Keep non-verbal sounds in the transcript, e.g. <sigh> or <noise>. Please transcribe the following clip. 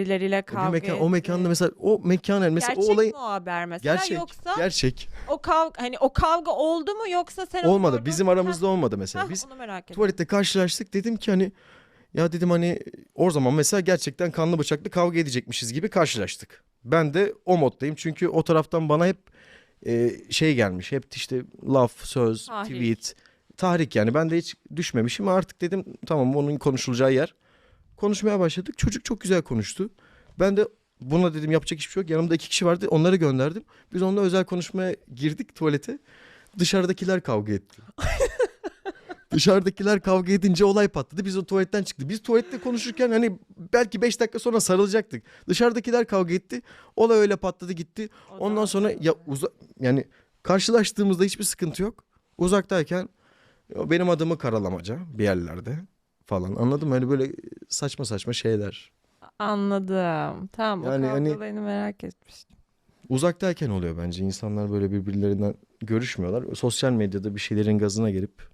birileriyle Bir kavga mekan, o mekanda mesela o mekan yani mesela Gerçek o olay mi o haber mesela gerçek. yoksa gerçek. o kavga hani o kavga oldu mu yoksa sen onu Olmadı. gördün Bizim mü? aramızda olmadı Heh, mesela. Biz onu merak tuvalette karşılaştık. Dedim ki hani ya dedim hani o zaman mesela gerçekten kanlı bıçaklı kavga edecekmişiz gibi karşılaştık. Ben de o moddayım çünkü o taraftan bana hep e, şey gelmiş. Hep işte laf, söz, Tahrik. tweet, tahrik yani. Ben de hiç düşmemişim. Artık dedim tamam onun konuşulacağı yer. Konuşmaya başladık. Çocuk çok güzel konuştu. Ben de buna dedim yapacak hiçbir şey yok. Yanımda iki kişi vardı. Onları gönderdim. Biz onunla özel konuşmaya girdik tuvalete. Dışarıdakiler kavga etti. <laughs> Dışarıdakiler kavga edince olay patladı. Biz o tuvaletten çıktık. Biz tuvalette konuşurken hani belki 5 dakika sonra sarılacaktık. Dışarıdakiler kavga etti. Olay öyle patladı gitti. Ondan sonra ya uza yani karşılaştığımızda hiçbir sıkıntı yok. Uzaktayken benim adımı karalamaca bir yerlerde falan. Anladın mı? Hani böyle saçma saçma şeyler. Anladım. Tamam Yani o hani- kavgalarını merak etmiştim. Uzaktayken oluyor bence. İnsanlar böyle birbirlerinden görüşmüyorlar. Sosyal medyada bir şeylerin gazına gelip